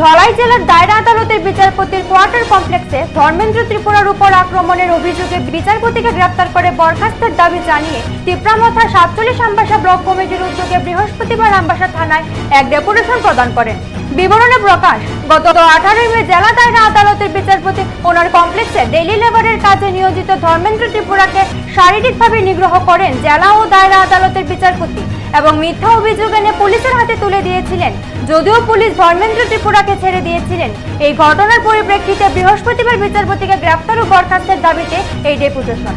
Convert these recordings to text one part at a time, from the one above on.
ধলাই জেলার দায়রা আদালতের বিচারপতির কোয়ার্টার কমপ্লেক্সে ধর্মেন্দ্র ত্রিপুরার উপর আক্রমণের অভিযোগে বিচারপতিকে গ্রেপ্তার করে বরখাস্তের দাবি জানিয়ে তিপ্রামথা সাতচল্লিশ আম্বাসা ব্লক কমিটির উদ্যোগে বৃহস্পতিবার আম্বাসা থানায় এক ডেপুটেশন প্রদান করেন। বিবরণে প্রকাশ, গত আঠারোই মে জেলা দায়রা আদালতের বিচারপতি ওনার কমপ্লেক্সে ডেইলি লেবারের কাজে নিয়োজিত ধর্মেন্দ্র ত্রিপুরাকে শারীরিকভাবে নিগ্রহ করেন জেলা ও দায়রা আদালতের বিচারপতি। এবং মিথ্যা অভিযোগ এনে পুলিশের হাতে তুলে দিয়েছিলেন। যদিও পুলিশ ধর্মেন্দ্র ত্রিপুরাকে ছেড়ে দিয়েছিলেন। এই ঘটনার পরিপ্রেক্ষিতে বৃহস্পতিবার বিচারপতিকে গ্রেপ্তার ও বরখাস্তের দাবিতে এই ডেপুটেশন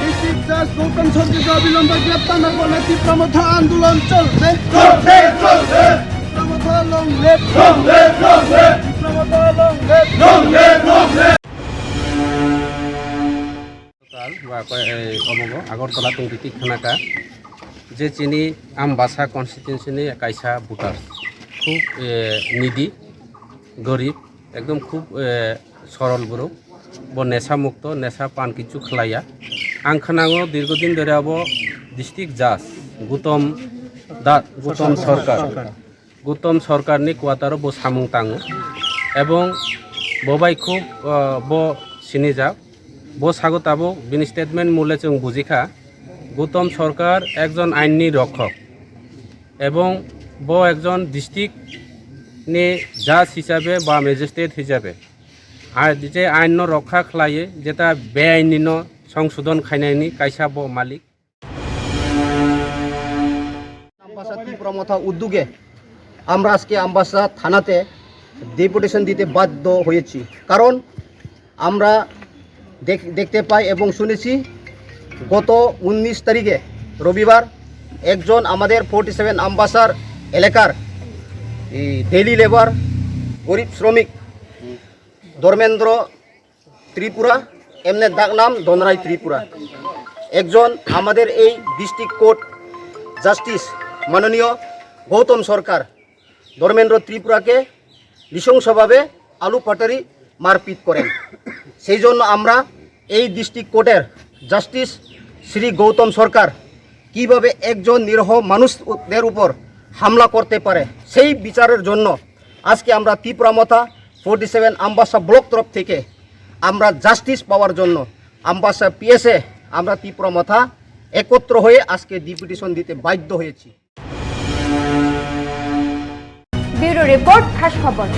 ডিস্ট্রিক্ট গৌতম সরকারকে অবিলম্বে গ্রেপ্তার না করলে তীব্রমথা আন্দোলন চলবে তীব্রমথা লং তীব্রমথা লং আগরতলা তৈরিটি খানাকা, যে চিনি আমবাসা কনস্টিটিউন্সিনি কাইসা ভোটার খুব নিদি গরিব একদম খুব সরল বড় ব নেশা মুক্ত নেশা পান কিছু খেলাইয়া। আং খানাঙ্গ দীর্ঘদিন ধরে আব ডিস্ট্রিক্ট জাজ গৌতম দা গৌতম সরকার গৌতম সরকারনি কোয়াতারও ব সামুং তাঙ এবং ববাই খুব ব সিনি যাক। બહુ আবু આવો স্টেটমেন্ট સ્ટેટમેન્ટ મૂલે છે বুঝিখা। গৌতম সরকার একজন আইনি রক্ষক এবং ব একজন ডিস্ট্রিক্ট নে জাজ হিসাবে বা ম্যাজিস্ট্রেট হিসাবে। যে আইন রক্ষা খালায়ে যেটা বেআইনি সংশোধন খাইনাইনি কাইসা ব মালিক। আম্বাসা উদ্যোগে আমরা আজকে আমবাসা থানাতে ডেপুটেশন দিতে বাধ্য হয়েছি। কারণ আমরা দেখতে পাই এবং শুনেছি গত উনিশ তারিখে রবিবার একজন আমাদের ফোর্টি সেভেন আম্বাসার এলাকার ডেইলি লেবার গরিব শ্রমিক, ধর্মেন্দ্র ত্রিপুরা, এমনি ডাক নাম ধনরাই ত্রিপুরা। একজন আমাদের এই ডিস্ট্রিক্ট কোর্ট জাস্টিস মাননীয় গৌতম সরকার, ধর্মেন্দ্র ত্রিপুরাকে নৃশংসভাবে আলু পাটারি মারপিট করেন। সেই জন্য আমরা এই ডিস্ট্রিক্ট কোর্টের জাস্টিস শ্রী গৌতম সরকার কীভাবে একজন নিরহ মানুষদের উপর হামলা করতে পারে, সেই বিচারের জন্য আজকে আমরা Tripura Motha forty seven Ambassa block তরফ থেকে আমরা জাস্টিস পাওয়ার জন্য আম্বাসা পিএসএ আমরা ত্রিপুরামথা একত্র হয়ে আজকে ডিপুটেশন দিতে বাধ্য হয়েছি। ব্যুরো রিপোর্ট খাস খবর।